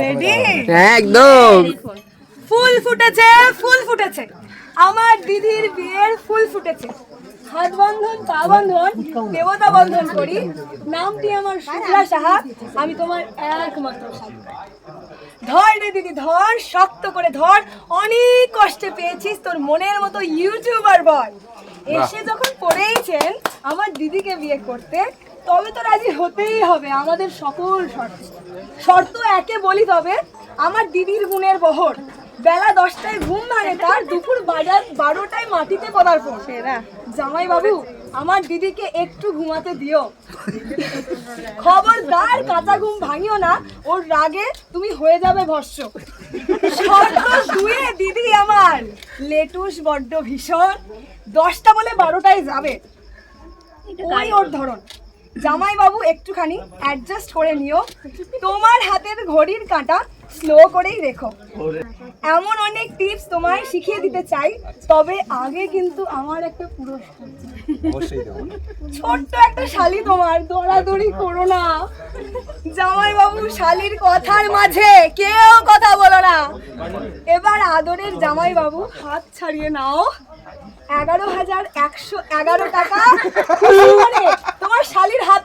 Ready একদম। ফুল ফুটেছে ফুল ফুটেছে। আমার দিদির বিয়ের ফুল ফুটেছে। হাত বন্ধন পা বন্ধন দেবতা বন্ধন করি। নামটি আমার শুক্লা সাহা। আমি তোমার একমাত্র ধর রে দিদি ধর শক্ত করে ধর। অনেক কষ্টে পেয়েছিস তোর মনের মতো ইউটিউবার বল। এসে যখন পড়েইছেন আমার দিদিকে বিয়ে করতে তবে তো রাজি হতেই হবে আমাদের সকল শর্ত। শর্ত একে বলি তবে আমার দিদির গুণের বহর। বেলা দশটায় ঘুম ভাঙে তার দুপুর বাজার বারোটায় মাটিতে পদার্পণ। জামাই বাবু আমার দিদিকে একটু ঘুমাতে দিও। খবরদার কাঁচা ঘুম ভাঙিও না ওর রাগে তুমি হয়ে যাবে ভস্য। দুয়ে দিদি আমার লেটুস বড্ড ভীষণ। দশটা বলে বারোটায় যাবে। ওই ওর ধরন। জামাই বাবু একটুখানি অ্যাডজাস্ট করে নিও। তোমার হাতের ঘড়ির কাঁটা স্লো করেই রেখো। এমন অনেক টিপস তোমায় শিখিয়ে দিতে চাই তবে আগে কিন্তু আমার একটা পুরস্কার। ছোট্ট একটা শালি তোমার দৌড়াদৌড়ি করো না। জামাই বাবু শালির কথার মাঝে কেউ কথা বলো না। এবার আদরের জামাই বাবু হাত ছাড়িয়ে নাও। এগারো হাজার একশো এগারো টাকা। শালির হাতে তুলে